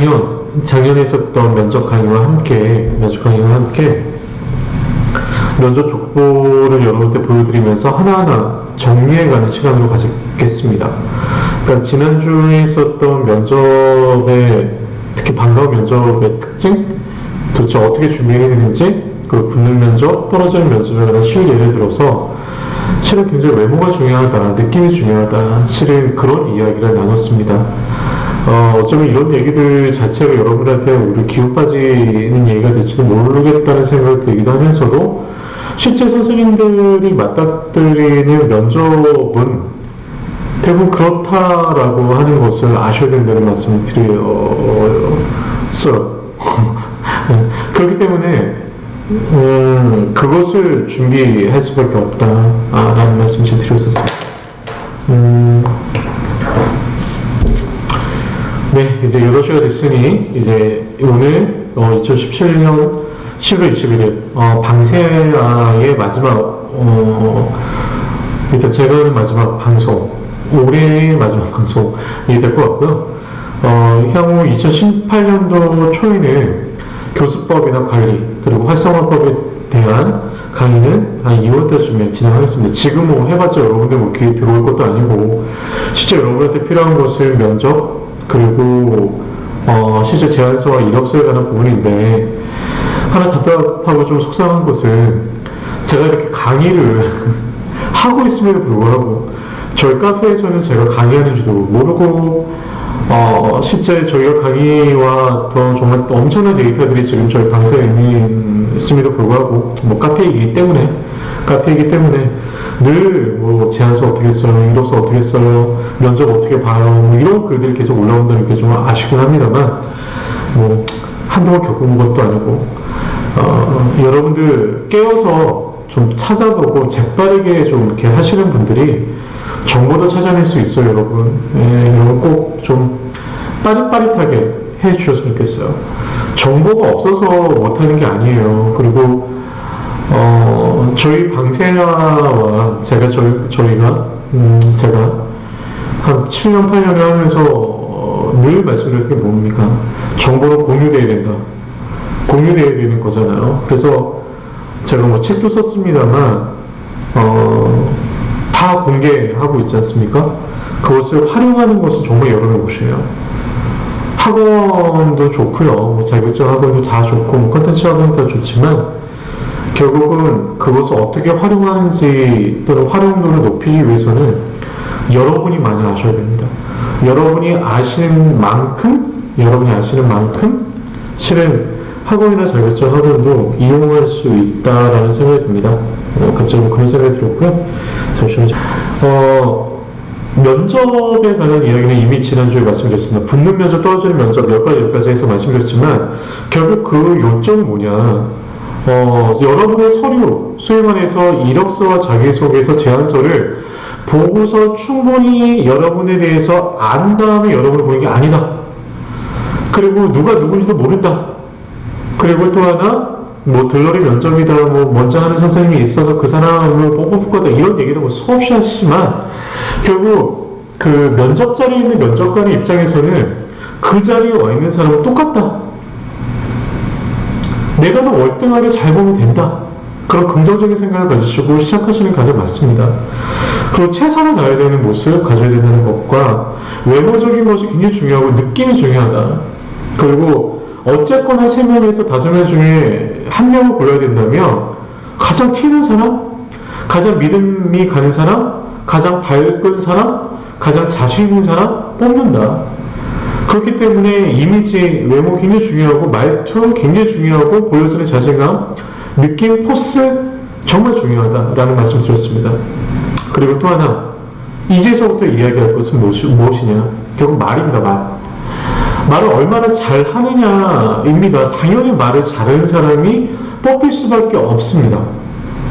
작년 작년에 있었던 면접 강의와 함께 면접 강의와 함께 면접 족보를 여러분께 보여드리면서 하나하나 정리해가는 시간으로 가지겠습니다. 그러니까 지난주에 있었던 면접의 특히 반가운 면접의 특징, 도대체 어떻게 준비해야 되는지, 그 붙는 면접, 떨어지는 면접에 관한 실예를 들어서 실은 굉장히 외모가 중요하다, 느낌이 중요하다, 실은 그런 이야기를 나눴습니다. 어, 어쩌면 이런 얘기들 자체가 여러분한테 우리 기웃 빠지는 얘기가 될지도 모르겠다는 생각이 들기도 하면서도 실제 선생님들이 맞닥뜨리는 면접은 대부분 그렇다라고 하는 것을 아셔야 된다는 말씀을 드렸어요. 그렇기 때문에 음, 그것을 준비할 수밖에 없다라는 말씀을 드렸었습니다. 음, 네, 이제 8시가 됐으니, 이제 오늘, 어, 2017년 10월 21일, 어, 방세아의 마지막, 어, 일단 제가 하는 마지막 방송, 올해의 마지막 방송이 될 것 같고요. 어, 향후 2018년도 초에는 교수법이나 관리, 그리고 활성화법에 대한 강의는 한 2월달쯤에 진행하겠습니다. 지금 뭐 해봤자 여러분들 뭐 귀에 들어올 것도 아니고, 실제 여러분한테 필요한 것을 면접, 그리고 어, 실제 제안서와 이력서에 관한 부분인데 하나 답답하고 좀 속상한 것은 제가 이렇게 강의를 하고 있음에도 불구하고 저희 카페에서는 제가 강의하는지도 모르고 어, 실제 저희가 강의와 더 정말 또 엄청난 데이터들이 지금 저희 방사에 있는, 있음에도 불구하고 뭐 카페이기 때문에 카페이기 때문에 늘 뭐 제안서 어떻게 써요, 이력서 어떻게 써요, 면접 어떻게 봐요, 뭐 이런 글들이 계속 올라온다는 게 좀 아쉽긴 합니다만 뭐 한동안 겪은 것도 아니고 어, 여러분들 깨어서 좀 찾아보고 재빠르게 좀 이렇게 하시는 분들이 정보도 찾아낼 수 있어요, 여러분. 예, 여러분 꼭 좀 빠릿빠릿하게 해 주셨으면 좋겠어요. 정보가 없어서 못하는 게 아니에요. 그리고 어, 저희 방세아와 제가 저희, 저희가 음, 제가 한 7년 8년을 하면서 어, 늘 말씀드렸던 게 뭡니까? 정보는 공유돼야 된다. 공유돼야 되는 거잖아요. 그래서 제가 뭐 책도 썼습니다만 어, 다 공개하고 있지 않습니까? 그것을 활용하는 것은 정말 여러분의 몫이에요. 학원도 좋고요. 뭐 자격증 학원도 다 좋고 뭐 컨텐츠 학원도 다 좋지만 결국은 그것을 어떻게 활용하는지 또는 활용도를 높이기 위해서는 여러분이 많이 아셔야 됩니다. 여러분이 아시는 만큼 여러분이 아시는 만큼 실은 학원이나 자격증 학원도 이용할 수 있다라는 생각이 듭니다. 어, 갑자기 뭐 그런 생각이 들었고요. 잠시만요. 어, 면접에 관한 이야기는 이미 지난주에 말씀드렸습니다. 붙는 면접, 떨어지는 면접 몇 가지 몇 가지 해서 말씀드렸지만 결국 그 요점은 뭐냐? 어, 여러분의 서류 수행안에서 이력서와 자기소개서 제안서를 보고서 충분히 여러분에 대해서 안 다음에 여러분을 보는 게 아니다. 그리고 누가 누군지도 모른다. 그리고 또 하나 뭐 들러리 면접이다 뭐 먼저 하는 선생님이 있어서 그 사람을 뽑을 거다 이런 얘기를 뭐 수없이 하시지만 결국 그 면접 자리에 있는 면접관의 입장에서는 그 자리에 와 있는 사람은 똑같다. 내가 더 월등하게 잘 보면 된다. 그런 긍정적인 생각을 가지시고 시작하시는 게 가장 맞습니다. 그리고 최선을 다해야 되는 모습 가져야 된다는 것과 외모적인 것이 굉장히 중요하고 느낌이 중요하다. 그리고 어쨌거나 세 명에서 다섯 명 중에 한 명을 골라야 된다면 가장 튀는 사람, 가장 믿음이 가는 사람, 가장 밝은 사람, 가장 자신 있는 사람 뽑는다. 그렇기 때문에 이미지, 외모 굉장히 중요하고 말투 굉장히 중요하고 보여지는 자신감, 느낌, 포스 정말 중요하다라는 말씀을 드렸습니다. 그리고 또 하나 이제서부터 이야기할 것은 무엇이, 무엇이냐? 결국 말입니다. 말. 말을 얼마나 잘 하느냐입니다. 당연히 말을 잘하는 사람이 뽑힐 수밖에 없습니다.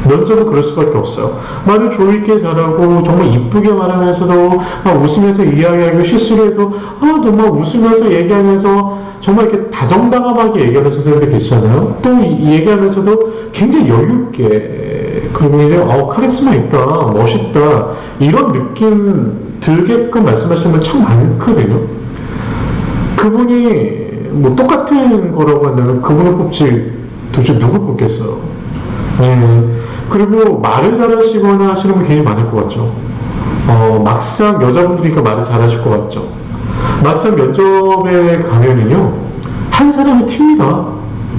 면접은 그럴 수밖에 없어요. 말을 조익게 잘하고 정말 이쁘게 말하면서도 막 웃으면서 이야기하고 실수를 해도 아 정말 웃으면서 얘기하면서 정말 이렇게 다정다감하게 얘기하는 선생님들 계시잖아요. 또 이- 얘기하면서도 굉장히 여유 있게 그리고 이제 어 카리스마 있다, 멋있다 이런 느낌 들게끔 말씀하시는 분 참 많거든요. 그분이 뭐 똑같은 거라고 한다면 그분을 뽑지 도대체 누구 뽑겠어요? 예. 그리고 말을 잘하시거나 하시는 분 굉장히 많을 것 같죠. 어, 막상 여자분들이니까 말을 잘하실 것 같죠. 막상 면접에 가면은요, 한 사람이 튑니다.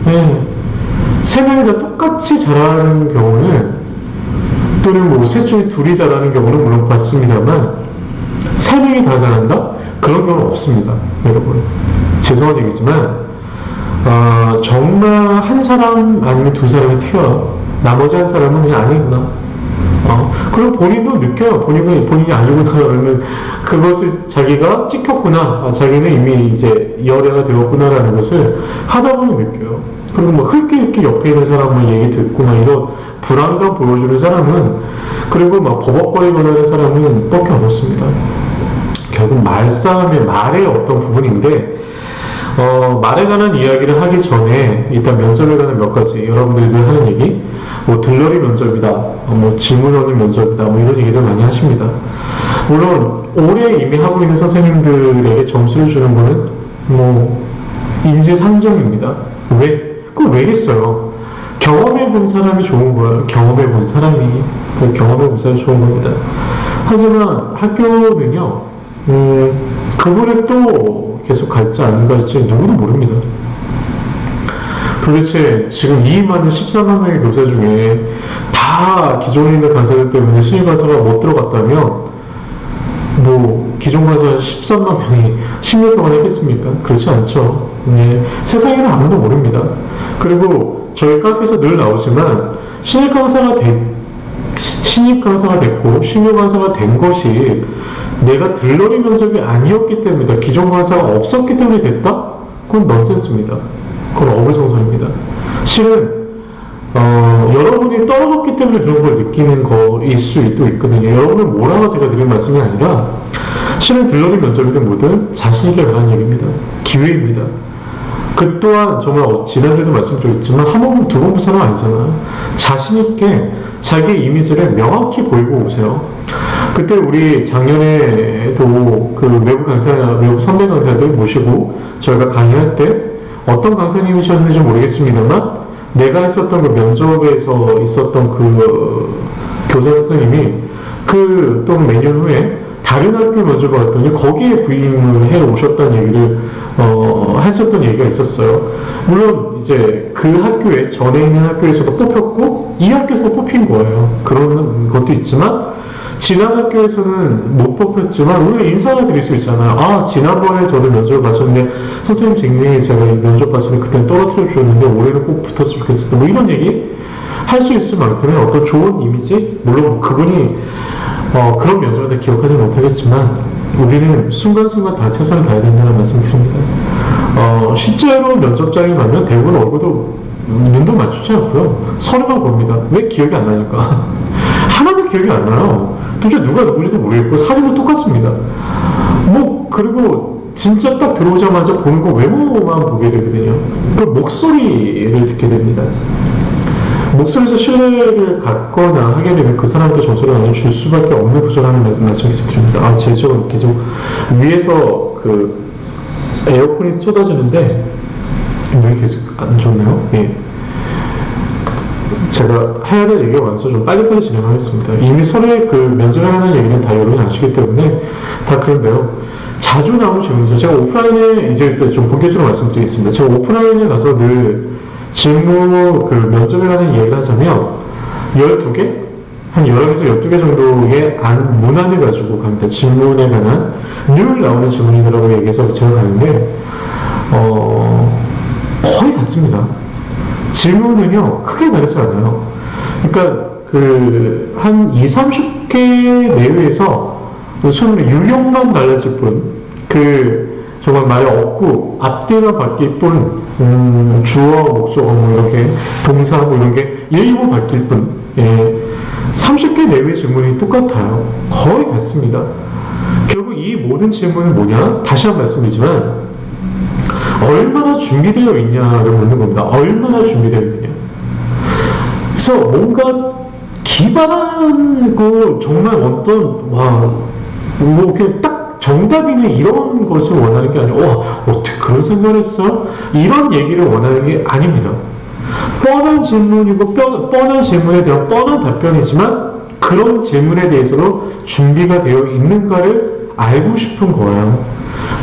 예. 세 명이 다 똑같이 잘하는 경우는, 또는 뭐, 셋 중에 둘이 잘하는 경우는 물론 봤습니다만, 세 명이 다 잘한다? 그런 경우는 없습니다. 여러분. 죄송한 얘기지만, 아, 정말 한 사람 아니면 두 사람이 튀어요. 나머지 한 사람은 그냥 아니구나. 어, 그리고 본인도 느껴요. 본인이, 본인이 아니구나. 그러면 그것을 자기가 찍혔구나. 아, 자기는 이미 이제 열애가 되었구나라는 것을 하다 보면 느껴요. 그리고 뭐 흙게 흙게 옆에 있는 사람은 얘기 듣고 막 이런 불안감 보여주는 사람은 그리고 막 버벅거리거나 하는 사람은 뻑히 없습니다. 결국 말싸움의 말의 어떤 부분인데 어, 말에 관한 이야기를 하기 전에 일단 면접에 관한 몇 가지 여러분들이 늘 하는 얘기 뭐 들러리 면접이다 어, 뭐 질문하는 면접이다 뭐 이런 얘기를 많이 하십니다. 물론 오래 이미 하고 있는 선생님들에게 점수를 주는 거는 뭐 인지상정입니다. 왜? 그걸 왜겠어요? 경험해 본 사람이 좋은 거예요 경험해 본 사람이. 그 경험해 본 사람이 좋은 겁니다. 하지만 학교는요 음, 그분이 또 계속 갈지 안 갈지 누구도 모릅니다. 도대체 지금 이 많은 13만 명의 교사 중에 다 기존에 있는 강사들 때문에 신입 강사가 못 들어갔다면 뭐 기존 강사 13만 명이 10년 동안 했겠습니까? 그렇지 않죠. 네. 세상에는 아무도 모릅니다. 그리고 저희 카페에서 늘 나오지만 신입 강사가 되, 신입 강사가 됐고 신규 강사가 된 것이 내가 들러리 면접이 아니었기 때문이다. 기존 강사가 없었기 때문에 됐다? 그건 넌센스입니다. 그건 어불성설입니다. 실은 어, 여러분이 떨어졌기 때문에 그런 걸 느끼는 거일 수도 있거든요. 여러분을 뭐라고 제가 드린 말씀이 아니라 실은 들러리 면접이든 뭐든 자신있게 가는 얘기입니다. 기회입니다. 그 또한 정말 어, 지난주에도 말씀드렸지만 한 번, 두 번 본 사람 아니잖아. 자신있게 자기 이미지를 명확히 보이고 오세요. 그때 우리 작년에도 그 외부 강사, 외부 선배 강사들 모시고 저희가 강의할 때 어떤 강사님이셨는지 모르겠습니다만 내가 했었던 그 면접에서 있었던 그 교사 선생님이 그 또는 몇년 후에 다른 학교 면접을 갔더니 거기에 부임을 해 오셨다는 얘기를 어, 했었던 얘기가 있었어요. 물론 이제 그 학교에 전에 있는 학교에서도 뽑혔고 이 학교에서 뽑힌 거예요. 그런 것도 있지만 지난 학교에서는 못 뽑혔지만 우리가 인사를 드릴 수 있잖아요. 아 지난번에 저도 면접을 봤었는데 선생님 굉장히 제가 이 면접 봤을 때 그때는 떨어뜨려 주셨는데 올해는 꼭 붙었으면 좋겠습니다. 뭐 이런 얘기 할 수 있을 만큼의 어떤 좋은 이미지 물론 뭐 그분이 어, 그런 면접을 다 기억하지 못하겠지만 우리는 순간순간 다 최선을 다해야 된다는 말씀 드립니다. 어, 실제로 면접장에 가면 대부분 얼굴도 눈도 맞추지 않고요. 서류만 봅니다. 왜 기억이 안 나니까. 하나도 기억이 안 나요. 도대체 누가 누구지도 모르겠고 사진도 똑같습니다. 뭐 그리고 진짜 딱 들어오자마자 보는 거 외모만 보게 되거든요. 그 목소리를 듣게 됩니다. 목소리에서 신뢰를 갖거나 하게 되면 그 사람한테 점수를 많이 줄 수밖에 없는 구조라는 말씀, 말씀 계속 드립니다. 아, 제가 계속 위에서 그 에어컨이 쏟아지는데 눈이 계속 안 좋네요. 예. 제가 해야 될 얘기가 많아서 좀 빨리빨리 진행하겠습니다. 이미 서로의 그 면접에 하는 얘기는 다 여러분이 아시기 때문에 다 그런데요. 자주 나오는 질문이죠. 제가 오프라인에 이제 좀 본격적으로 말씀드리겠습니다. 제가 오프라인에 가서 늘 질문, 그 관한 이야기를 하자면 12개? 한 11개에서 12개 정도의 안, 문안을 가지고 갑니다. 질문에 관한 늘 나오는 질문이라고 얘기해서 제가 가는데, 어, 거의 같습니다. 질문은요, 크게 다르지 않아요. 그러니까, 그, 한 2, 30개 내외에서 수능 유형만 달라질 뿐, 그, 정말 말이 없고, 앞뒤가 바뀔 뿐, 음, 주어, 목적어, 뭐, 이렇게, 동사, 뭐, 이런 게 일부 바뀔 뿐, 예. 30개 내외 질문이 똑같아요. 거의 같습니다. 결국 이 모든 질문은 뭐냐? 다시 한번 말씀드리지만, 얼마나 준비되어 있냐를 묻는 겁니다. 얼마나 준비되어 있느냐. 그래서 뭔가 기발하고 정말 어떤 와, 뭐 이렇게 딱 정답이네 이런 것을 원하는 게 아니고 와 어떻게 그런 생각을 했어? 이런 얘기를 원하는 게 아닙니다. 뻔한 질문이고 뼈- 뻔한 질문에 대한 뻔한 답변이지만 그런 질문에 대해서도 준비가 되어 있는가를 알고 싶은 거예요.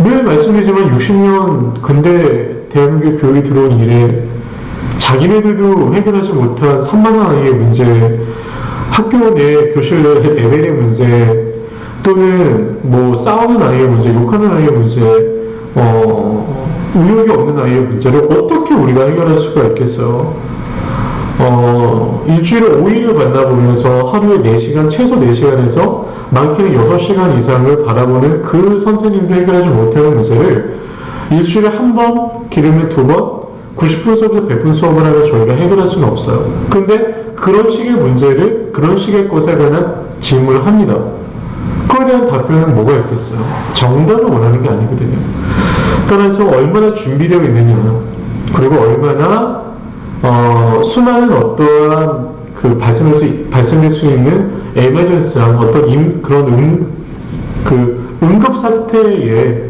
늘 말씀드리지만 60년 근대 대한민국 교육이 들어온 이래 자기네들도 해결하지 못한 3만원 아이의 문제, 학교 내 교실 내 레벨의 문제, 또는 뭐 싸우는 아이의 문제, 욕하는 아이의 문제, 어, 의욕이 없는 아이의 문제를 어떻게 우리가 해결할 수가 있겠어요? 어, 일주일에 5일을 만나보면서 하루에 4시간, 최소 4시간에서 많게는 6시간 이상을 바라보는 그 선생님도 해결하지 못하는 문제를 일주일에 한 번, 기름에 두 번, 90분 수업에서 100분 수업을 하면 저희가 해결할 수는 없어요. 근데 그런 식의 문제를, 그런 식의 것에 관한 질문을 합니다. 그에 대한 답변은 뭐가 있겠어요? 정답을 원하는 게 아니거든요. 따라서 얼마나 준비되어 있느냐, 그리고 얼마나 어, 수많은 어떠한 그 발생할 수, 발생될 수 있는 에머전스한 어떤 임, 그런 응, 그 응급 사태에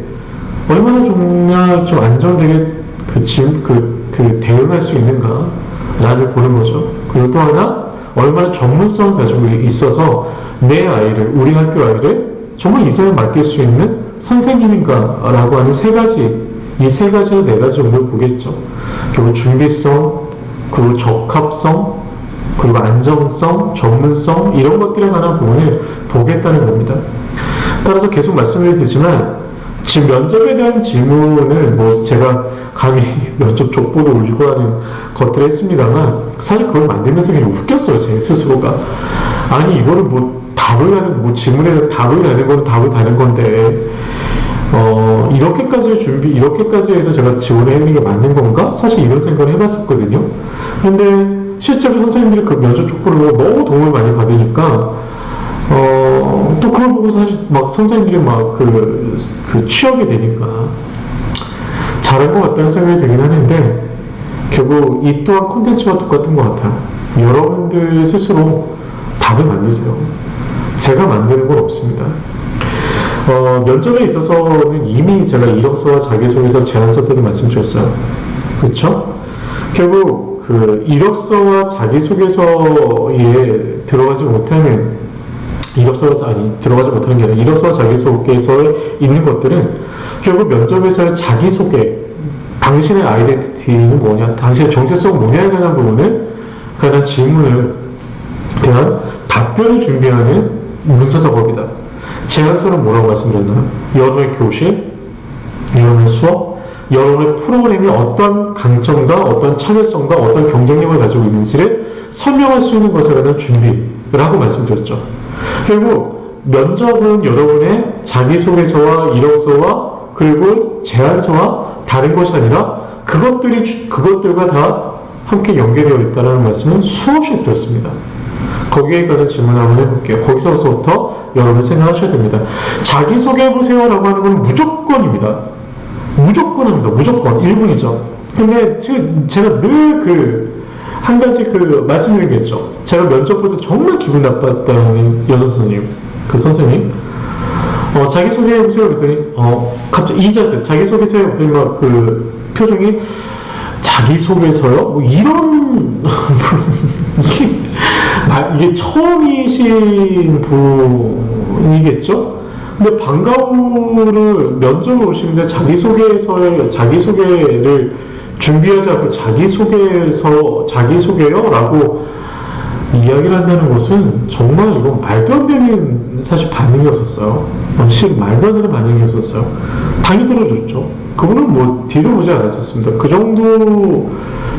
얼마나 정말 좀 안정되게 그, 진, 그, 그 대응할 수 있는가라를 보는 거죠. 그리고 또 하나, 얼마나 전문성을 가지고 있어서 내 아이를, 우리 학교 아이를 정말 이사에 맡길 수 있는 선생님인가라고 하는 세 가지, 이 세 가지와 네 가지 정도를 보겠죠. 결국 준비성, 그리고 적합성, 그리고 안정성, 전문성 이런 것들에 관한 부분을 보겠다는 겁니다. 따라서 계속 말씀을 드리지만 지금 면접에 대한 질문을 뭐 제가 감히 면접 족보도 올리고 하는 것들을 했습니다만 사실 그걸 만들면서 그냥 웃겼어요 제 스스로가 아니 이거를 뭐 답을 하는 뭐 질문에 답을 하는 건 답을 다는 건데 어, 이렇게까지 준비, 이렇게까지 해서 제가 지원을 해는 게 맞는 건가? 사실 이런 생각을 해봤었거든요. 근데 실제로 선생님들이 그 면접 보고 너무 도움을 많이 받으니까, 어, 또 그걸 보고 사실 막 선생님들이 막 그, 그 취업이 되니까 잘한 것 같다는 생각이 들긴 하는데, 결국 이 또한 콘텐츠와 똑같은 것 같아요. 여러분들 스스로 답을 만드세요. 제가 만드는 건 없습니다. 어, 면접에 있어서는 이미 제가 이력서와 자기소개서 제안서 때도 말씀드렸어요. 그렇죠? 결국 그 이력서와 자기소개서에 들어가지 못하는 이력서가 아니 들어가지 못하는 게 아니라 이력서와 자기소개서에 있는 것들은 결국 면접에서의 자기소개 당신의 아이덴티티는 뭐냐 당신의 정체성은 뭐냐에 관한 부분을 관한 질문을 대한 답변을 준비하는 문서 작업이다. 제안서는 뭐라고 말씀드렸나요? 여러분의 교실, 여러분의 수업, 여러분의 프로그램이 어떤 강점과 어떤 차별성과 어떤 경쟁력을 가지고 있는지를 설명할 수 있는 것에 대한 준비라고 말씀드렸죠. 결국 면접은 여러분의 자기소개서와 이력서와 그리고 제안서와 다른 것이 아니라 그것들이 주- 그것들과 다 함께 연계되어 있다는 말씀은 수없이 드렸습니다. 거기에 관한 질문 한번 해볼게요. 거기서부터 여러분 생각하셔야 됩니다. 자기소개해보세요라고 하는 건 무조건입니다. 무조건입니다. 무조건. 1분이죠. 근데 제- 제가 늘 그, 한 가지 그, 말씀드리겠죠. 제가 면접 볼 때 정말 기분 나빴다는 여자 선생님, 그 선생님. 어, 자기소개 해보세요. 그랬더니, 어, 갑자기 이자세요. 자기소개서요. 그랬더니 막 그, 표정이, 자기소개서요? 뭐 이런, 이게, 마- 이게 처음이신 분이겠죠? 근데 방과후를 면접을 오시는데 자기소개서에 자기소개를 준비하지 않고 자기소개서 자기소개요? 라고 이야기를 한다는 것은 정말 이건 말도 안 되는 사실 반응이었었어요. 사실 말도 안 되는 반응이었었어요. 당이 떨어졌죠. 그분은 뭐 뒤도 보지 않았었습니다. 그 정도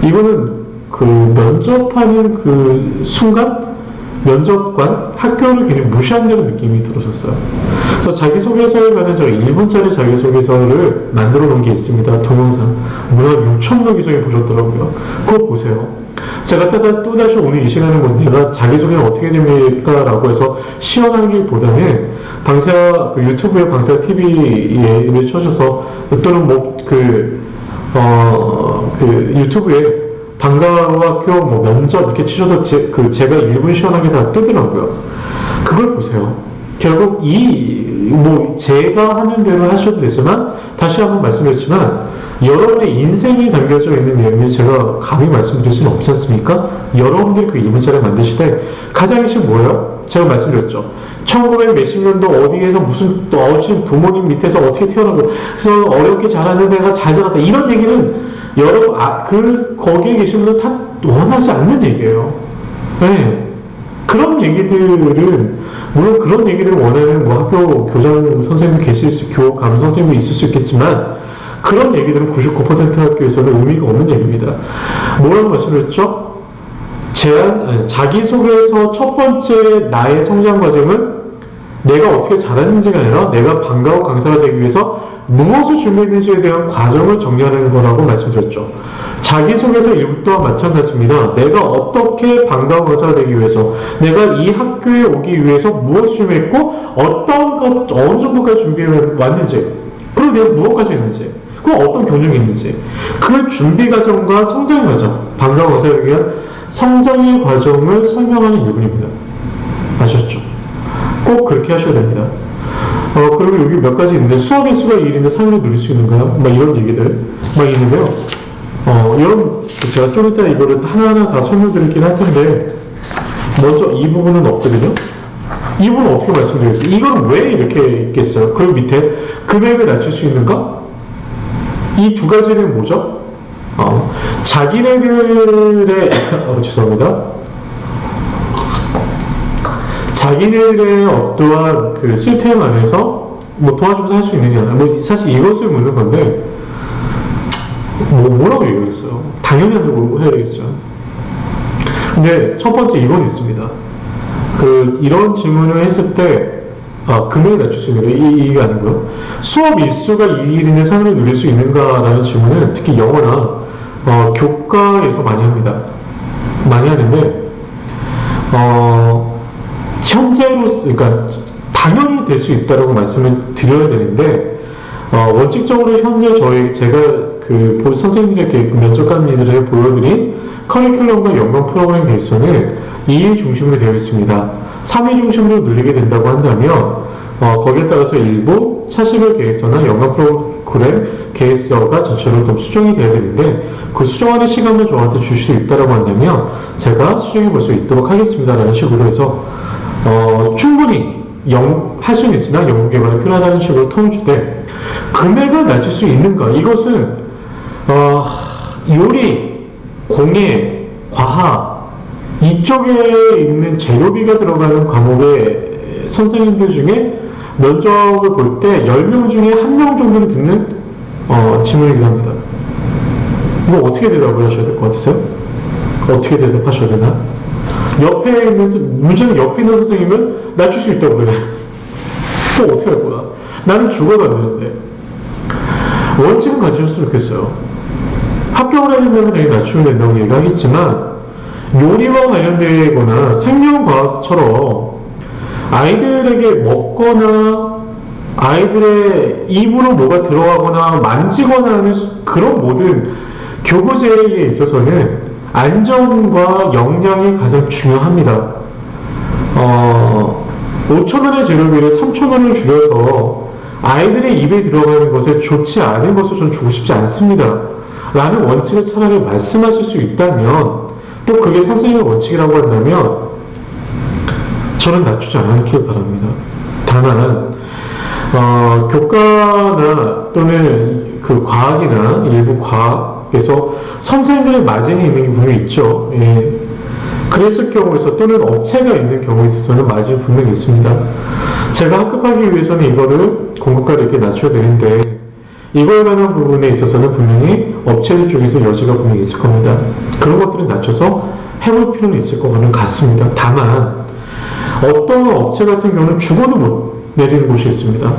이거는 그 면접하는 그 순간 면접관 학교를 그냥 무시한다는 느낌이 들었었어요. 그래서 자기소개서에 관한 제가 1분짜리 자기소개서를 만들어 놓은 게 있습니다. 동영상. 무려 6천 명 이상이 보셨더라고요. 그거 보세요. 제가 또다- 또다시 오늘 이 시간에 뭐 내가 자기소개는 어떻게 됩니까? 라고 해서 시연하기보다는 방세아, 그 유튜브에 방세아 TV를 쳐셔서 또는 뭐 그, 어, 그 유튜브에 방과후 학교 뭐 면접 이렇게 치셔도 제, 그 제가 1분 시원하게 다 뜨더라고요. 그걸 보세요. 결국 이 뭐 제가 하는 대로 하셔도 되지만 다시 한번 말씀드렸지만 여러분의 인생이 담겨져 있는 내용을 제가 감히 말씀드릴 수는 없지 않습니까? 여러분들이 그 이문자를 만드시되 가장 핵심 뭐예요? 제가 말씀드렸죠. 1900 몇십 년도 어디에서 무슨 또 어친 부모님 밑에서 어떻게 태어나고 그래서 어렵게 자라는 애가 잘 자랐다 이런 얘기는 여러분 아, 그 거기에 계신 분들 다 원하지 않는 얘기예요. 네. 그런 얘기들은 물론 그런 얘기들을 원하는 뭐 학교 교장 선생님도 계실 수, 교 감 선생님도 있을 수 있겠지만 그런 얘기들은 99% 학교에서는 의미가 없는 얘기입니다. 뭐라고 말씀드렸죠? 아니, 자기소개서 첫 번째 나의 성장 과정은 내가 어떻게 자랐는지가 아니라 내가 반가운 강사가 되기 위해서 무엇을 준비했는지에 대한 과정을 정리하는 거라고 말씀드렸죠. 자기소개서 1부 또한 마찬가지입니다. 내가 어떻게 반가운 강사가 되기 위해서 내가 이 학교에 오기 위해서 무엇을 준비했고 어떤 것 어느 정도까지 준비해 왔는지 그리고 내가 무엇까지 했는지 그리고 어떤 경력이 있는지 그 준비 과정과 성장 과정 반가운 되기 위한 성장의 과정을 설명하는 일분입니다. 아셨죠? 꼭 그렇게 하셔야 됩니다. 어, 그리고 여기 몇 가지 있는데 수업 일수가 1인데 상위를 누릴 수 있는가요? 막 이런 얘기들 막 있는데요. 어, 이런 제가 좀 이따 이거를 하나하나 다 설명드리긴 할 텐데 먼저 이 부분은 없거든요. 이 부분은 어떻게 말씀드리겠어요? 이건 왜 이렇게 있겠어요? 그리고 밑에 금액을 낮출 수 있는가? 이 두 가지는 뭐죠? 어, 자기네들의 어, 죄송합니다. 자기네들의 어떠한 그 시스템 안에서 뭐 도와주면서 할 수 있느냐. 뭐 사실 이것을 묻는 건데, 뭐, 뭐라고 얘기했어요? 당연히 한다고 해야 되겠어요. 근데 첫 번째 이건 있습니다. 그, 이런 질문을 했을 때, 아, 금액이 낮출 수 있는 거, 이, 이게 아니고요. 수업 일수가 2일인데 상을 누릴 수 있는가라는 질문은 특히 영어나, 어, 교과에서 많이 합니다. 많이 하는데, 어, 현재로서, 그러니까 당연히 될 수 있다라고 말씀을 드려야 되는데, 어, 원칙적으로 현재 저희, 제가 그 보- 선생님들에게 면접관님들에게 보여드린 커리큘럼과 연관 프로그램 개수는 2일 중심으로 되어 있습니다. 3일 중심으로 늘리게 된다고 한다면, 어, 거기에 따라서 일부 차시별 계획서나 연관 프로그램 계획서가 전체로 좀 수정이 돼야 되는데 그 수정하는 시간을 저한테 주실 수 있다고 한다면 제가 수정해 볼 수 있도록 하겠습니다라는 식으로 해서 어, 충분히 할 수는 있으나 연구 개발이 필요하다는 식으로 톤을 주되 금액을 낮출 수 있는가 이것은 어, 요리, 공예, 과학 이쪽에 있는 재료비가 들어가는 과목의 선생님들 중에 면접을 볼 때 10명 중에 1명 정도는 듣는 어, 질문이기도 합니다. 이거 어떻게 대답을 하셔야 될 것 같으세요? 어떻게 대답하셔야 되나? 옆에 있는, 선- 문제는 옆에 있는 선생님은 낮출 수 있다고 그래. 또 어떻게 할 거야? 나는 죽어도 안 되는데. 원칙은 가지셨으면 좋겠어요. 합격을 데는 당연히 낮추면 된다고 얘기하겠지만, 요리와 관련되거나 생명과학처럼 아이들에게 먹거나 아이들의 입으로 뭐가 들어가거나 만지거나 하는 수- 그런 모든 교구제에 있어서는 안전과 영양이 가장 중요합니다. 어, 5천원의 재료비를 3천원을 줄여서 아이들의 입에 들어가는 것에 좋지 않은 것을 좀 주고 싶지 않습니다. 라는 원칙을 차라리 말씀하실 수 있다면 또 그게 선생님의 원칙이라고 한다면 저는 낮추지 않길 바랍니다. 다만 어, 교과나 또는 그 과학이나 일부 과학 에서 선생님들의 마진이 있는 게 분명히 있죠. 예. 그랬을 경우에서 또는 업체가 있는 경우에 있어서는 마진이 분명히 있습니다. 제가 합격하기 위해서는 이거를 공급가를 이렇게 낮춰야 되는데 이거에 관한 부분에 있어서는 분명히 업체들 쪽에서 여지가 분명히 있을 겁니다. 그런 것들을 낮춰서 해볼 필요는 있을 것 같습니다. 다만 어떤 업체 같은 경우는 죽어도 못 내리는 곳이 있습니다.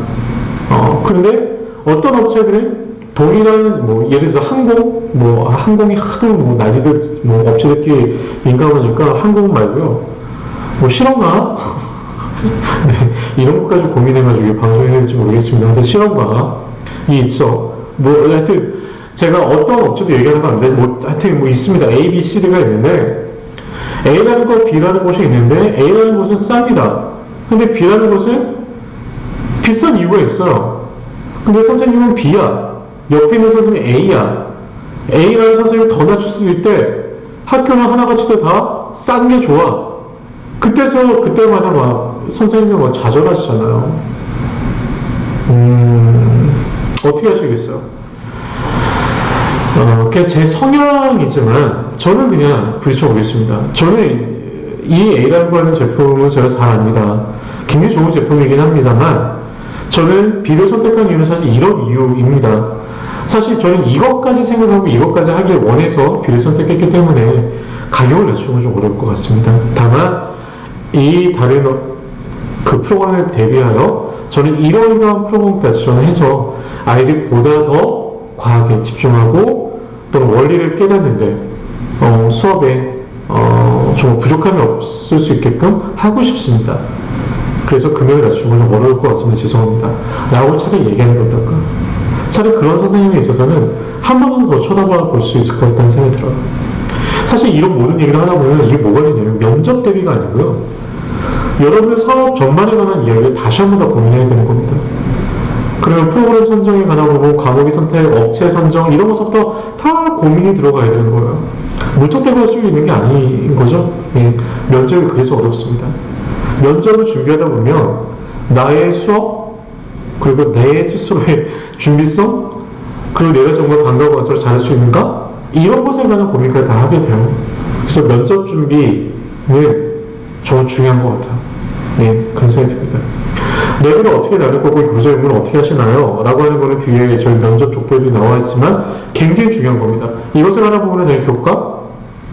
어, 그런데 어떤 업체들은 동일한 뭐 예를 들어서 항공 뭐 아, 항공이 하도 뭐 난리들 뭐 업체들끼리 민감하니까 항공 말고요. 뭐 실험가 네, 이런 것까지 고민해가지고 방송해야 될지 모르겠습니다. 근데 실험가이 있어. 뭐 하여튼 제가 어떤 업체도 얘기하는 건 안 돼. 뭐 하여튼 뭐 있습니다. A, B, C, D가 있는데 A라는 거 B라는 곳이 있는데 A라는 곳은 쌉니다. 근데 B라는 곳은 비싼 이유가 있어요. 근데 선생님은 B야. 옆에 있는 선생님이 A야. A라는 선생님이 더 낮출 수도 있대. 학교는 하나같이 다싼 게 좋아. 그때서 그때마다 막 선생님들 막 좌절하시잖아요. 음, 어떻게 하시겠어요? 어, 그게 제 성향이지만 저는 그냥 부딪혀 보겠습니다. 저는 이 A라고 하는 제품은 제가 잘 압니다. 굉장히 좋은 제품이긴 합니다만 저는 B를 선택한 이유는 사실 이런 이유입니다. 사실 저는 이것까지 생각하고 이것까지 하길 원해서 B를 선택했기 때문에 가격을 낮추는 건 좀 어려울 것 같습니다. 다만 이 다른 어- 그 프로그램을 대비하여 저는 이러이러한 프로그램까지 저는 해서 아이들이 보다 더 과학에 집중하고 또는 원리를 깨닫는데 어, 수업에 어, 좀 부족함이 없을 수 있게끔 하고 싶습니다. 그래서 금액을 낮추는 건 좀 어려울 것 같습니다. 죄송합니다. 라고 차라리 얘기하는 게 어떨까? 차라리 그런 선생님에 있어서는 한 번 더 쳐다봐 볼 수 있을 것 같다는 생각이 들어요. 사실 이런 모든 얘기를 하다 보면 이게 뭐가 되냐면 면접 대비가 아니고요. 여러분의 사업 전반에 관한 이야기를 다시 한 번 더 고민해야 되는 겁니다. 그러면 프로그램 선정에 관한 부분, 과목의 선택, 업체 선정 이런 것부터 다 고민이 들어가야 되는 거예요. 무턱대고 할수 있는 게 아닌 거죠. 예, 면접이 그래서 어렵습니다. 면접을 준비하다 보면 나의 수업 그리고 내 스스로의 준비성 그리고 내가 정말 방과후 가서 잘할 수 있는가 이런 것에 관한 고민까지 다 하게 돼요. 그래서 면접 준비는 정말 중요한 것 같아요. 네, 그런 생각이 듭니다. 레벨을 어떻게 나눌 거고 교재 연구는 어떻게 하시나요? 라고 하는 거는 뒤에 저희 면접 족보에도 나와 있지만 굉장히 중요한 겁니다. 이것을 알아보면 저희 교과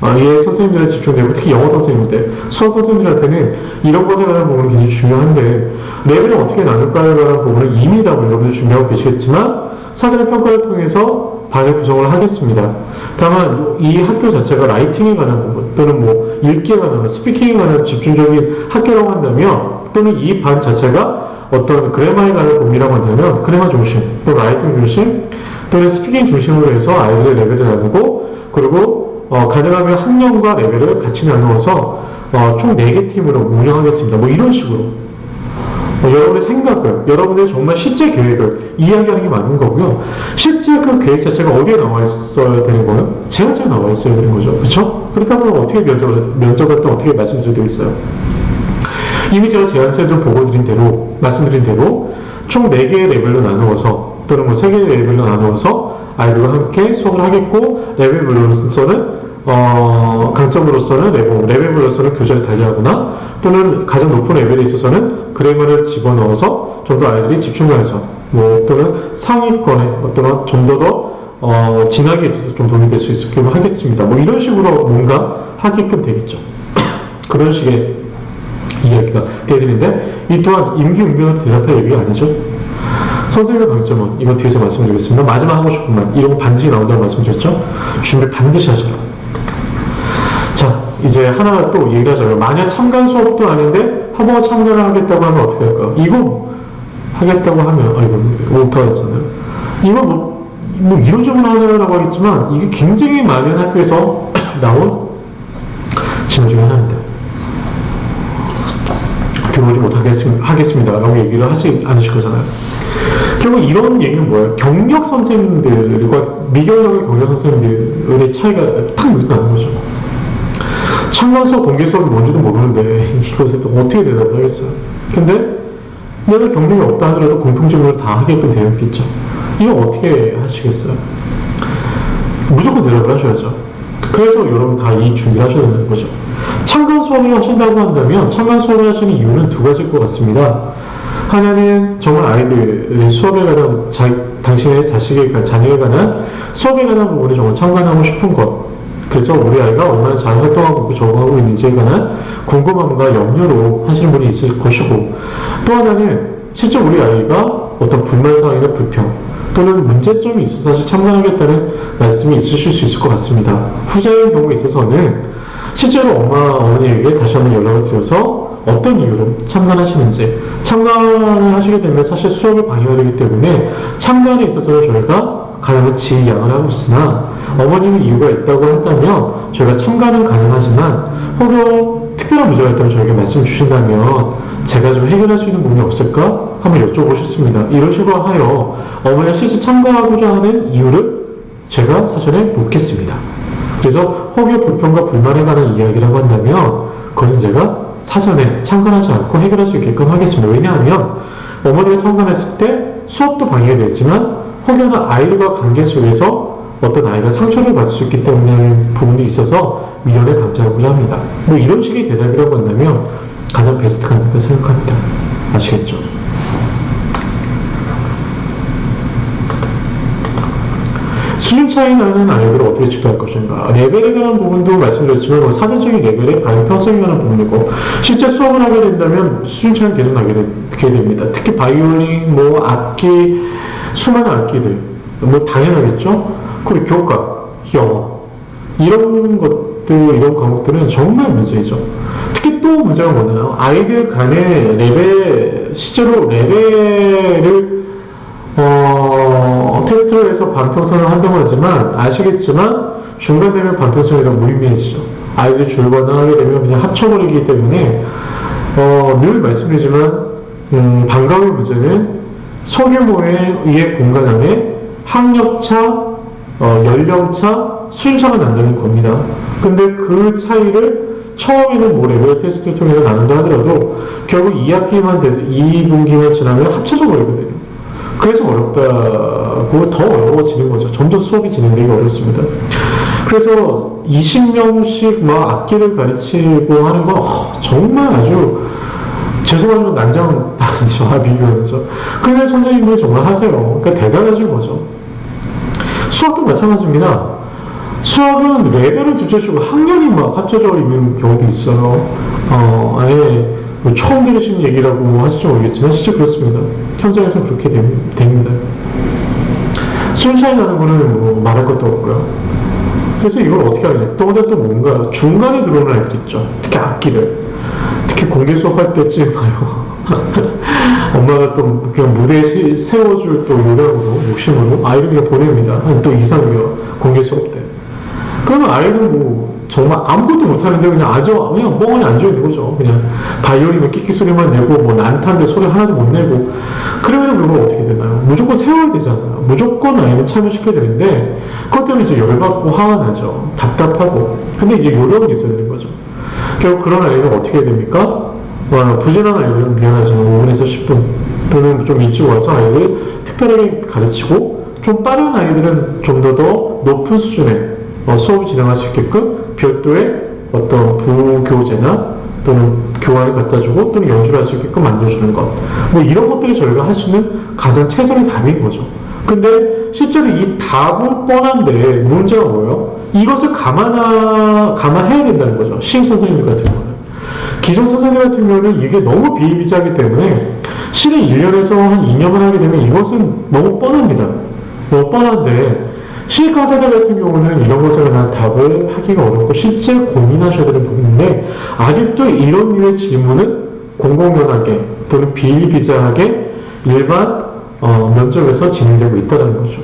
아, 예, 선생님들에 집중되고 특히 영어 선생님들, 수학 선생님들한테는 이런 것에 관한 부분이 굉장히 중요한데 레벨을 어떻게 나눌까에 관한 부분을 이미 다 여러분들 준비하고 계시겠지만 사전의 평가를 통해서 반을 구성을 하겠습니다. 다만 이 학교 자체가 라이팅에 관한 부분 또는 뭐 읽기에 관한 스피킹에 관한 집중적인 학교라고 한다면 또는 이 반 자체가 어떤 그래마에 관한 부분이라고 한다면 그래마 중심 또 라이팅 중심 또는 스피킹 중심으로 해서 아이들의 레벨을 나누고 그리고 어, 가능하면 학년과 레벨을 같이 나누어서 어, 총 4개 팀으로 운영하겠습니다. 뭐 이런 식으로 어, 여러분의 생각을, 여러분의 정말 실제 계획을 이야기하는 게 맞는 거고요. 실제 그 계획 자체가 어디에 나와 있어야 되는 거예요? 제한적에 나와 있어야 되는 거죠. 그렇죠? 그렇다면 어떻게 면접을, 면접을 또 어떻게 말씀드려야 되겠어요? 이미 제가 제안서에도 보고 드린 대로, 말씀드린 대로 총 4개의 레벨로 나누어서 또는 뭐 3개의 레벨로 나누어서 아이들과 함께 수업을 하겠고 레벨별로서는 어, 강점으로서는 레벨, 레벨별로서는 교재를 달리하거나 또는 가장 높은 레벨에 있어서는 그래머를 집어넣어서 좀 더 아이들이 집중해서 뭐 또는 상위권에 어떤 좀더더 어, 진학에 있어서 좀 도움이 될 수 있게끔 하겠습니다. 뭐 이런 식으로 뭔가 하게끔 되겠죠. 그런 식의 이야기가 되는데 이 또한 임기응변으로 대답할 얘기가 아니죠. 선생님의 강점은 이거 뒤에서 말씀드리겠습니다. 마지막 하고 싶은 말 이런 거 반드시 나온다고 말씀드렸죠. 준비 반드시 하시라고. 자 이제 하나 또 얘기를 하자면 만약 참관 수업도 아닌데 한번 참관을 하겠다고 하면 어떻게 할까요? 이거 하겠다고 하면 아이고 있었네요. 이거 뭐, 뭐 이론적으로 하느라고 하겠지만 이게 굉장히 많은 학교에서 나온 질문 중에 하나입니다. 들어오지 못하겠습니다. 하겠습니다. 라고 얘기를 하지 않으실 거잖아요. 결국 이런 얘기는 뭐예요? 경력 선생님들과 미경력의 경력 선생님들의 차이가 딱 여기서 나는 거죠. 참관 수업, 공개 수업이 뭔지도 모르는데 이것에 또 어떻게 대답을 하겠어요? 근데 내가 경력이 없다 하더라도 공통적으로 다 하게끔 되어 있겠죠. 이거 어떻게 하시겠어요? 무조건 대답을 하셔야죠. 그래서 여러분 다 이 준비를 하셔야 되는 거죠. 참관 수업을 하신다고 한다면 참관 수업을 하시는 이유는 두 가지일 것 같습니다. 하나는 정말 아이들의 수업에 관한 자, 당신의 자식에 관 자녀에 관한 수업에 관한 부분에 정말 참관하고 싶은 것. 그래서 우리 아이가 얼마나 잘 활동하고 적응하고 있는지에 관한 궁금함과 염려로 하시는 분이 있을 것이고 또 하나는 실제 우리 아이가 어떤 불만 사항이나 불평 또는 문제점이 있어서 참관하겠다는 말씀이 있으실 수 있을 것 같습니다. 후자의 경우에 있어서는 실제로 엄마 어머니에게 다시 한번 연락을 드려서 어떤 이유로 참관하시는지 참관을 하시게 되면 사실 수업을 방해가 되기 때문에 참관에 있어서는 저희가 가능한 지양을 하고 있으나 어머님의 이유가 있다고 한다면 저희가 참관은 가능하지만 혹여 특별한 문제가 있다면 저에게 말씀 주신다면 제가 좀 해결할 수 있는 부분이 없을까? 한번 여쭤보셨습니다. 이런 식으로 하여 어머니가 실제 참가하고자 하는 이유를 제가 사전에 묻겠습니다. 그래서 혹여 불평과 불만에 관한 이야기라고 한다면 그것은 제가 사전에 참관하지 않고 해결할 수 있게끔 하겠습니다. 왜냐하면 어머니가 참관했을 때 수업도 방해가 되지만 혹여나 아이들과 관계 속에서 어떤 아이가 상처를 받을 수 있기 때문에 부분도 있어서 미연에 방지하고자 합니다. 뭐 이런 식의 대답이라고 한다면 가장 베스트가 아닐까 생각합니다. 아시겠죠? 수준 차이 나는 아이들을 어떻게 지도할 것인가 레벨에 관한 부분도 말씀드렸지만 뭐 사전적인 레벨의 방향성에 관한 부분이고 실제 수업을 하게 된다면 수준 차이는 계속 나게 되- 됩니다 특히 바이올린 뭐 악기 수많은 악기들. 뭐 당연하겠죠? 그리고 교과 영어. 이런 것들 이런 과목들은 정말 문제이죠. 특히 또 문제가 뭐냐면 아이들 간의 레벨 실제로 레벨을 어, 테스트를 해서 반평선을 한다고 하지만 아시겠지만 중간 되면 반평선이라 무의미해지죠. 아이들이 줄거나 하게 되면 그냥 합쳐버리기 때문에 어, 늘 말씀드리지만 음, 방과후의 문제는 소규모의 이해 공간 안에 학력차, 어, 연령차, 수준차가 난다는 겁니다. 근데 그 차이를 처음에는 뭐 레벨 테스트를 통해서 나눈다 하더라도 결국 2학기만 돼도 2분기만 지나면 합쳐져 버리거든요. 그래서 어렵다고 더 어려워지는 거죠. 점점 수업이 진행되기 어렵습니다. 그래서 20명씩 막 악기를 가르치고 하는 건 어, 정말 아주 죄송하지만 난장판이죠. 비교하면서. 근데 선생님이 정말 하세요. 그러니까 대단하신 거죠. 수학도 마찬가지입니다. 수학은 레벨을 두째치고 학년이 막 합쳐져 있는 경우도 있어요. 어, 아예 뭐 처음 들으시는 얘기라고 하실지 모르겠지만 실제 그렇습니다. 현장에서 그렇게 됨- 됩니다. 수준 차이 나는 거는 뭐 말할 것도 없고요. 그래서 이걸 어떻게 하냐. 또 근데 또 뭔가 중간에 들어오는 아이들 있죠. 특히 악기를. 특히 공개 수업할 때쯤 가요. 엄마가 또 그냥 무대에 세- 세워줄 또 요령으로, 욕심으로 아이를 그냥 보냅니다. 한 또 2, 3개월 공개 수업 때. 그러면 아이는 뭐 정말 아무것도 못하는데 그냥 아주 그냥 멍하니 앉아 있는 거죠. 그냥 바이올린은 끽끽 소리만 내고 뭐 난타인데 소리 하나도 못 내고 그러면 그걸 어떻게 되나요? 무조건 세워야 되잖아요. 무조건 아이는 참여시켜야 되는데 그것 때문에 이제 열받고 화가 나죠. 답답하고 근데 이제 요령이 있어야 되는 거죠. 결국 그런 아이는 어떻게 해야 됩니까? 와, 부진한 아이들은 미안하지만 5분에서 10분 또는 좀 일찍 와서 아이를 특별하게 가르치고 좀 빠른 아이들은 좀 더 더 높은 수준의 어, 수업을 진행할 수 있게끔 별도의 어떤 부교재나 또는 교환을 갖다 주고 또는 연주를 할 수 있게끔 만들어주는 것. 뭐 이런 것들이 저희가 할 수 있는 가장 최선의 답인 거죠. 근데 실제로 이 답은 뻔한데 문제가 뭐예요? 이것을 감안하, 감안해야 된다는 거죠. 신임 선생님 같은 경우는. 기존 선생님 같은 경우는 이게 너무 비일비재하기 때문에 실은 1년에서 한 2년을 하게 되면 이것은 너무 뻔합니다. 너무 뻔한데 강사들 같은 경우는 이런 것에 대한 답을 하기가 어렵고 실제 고민하셔야 되는 부분인데 아직도 이런 류의 질문은 공공연하게 또는 비일비재하게 일반 어, 면접에서 진행되고 있다는 거죠.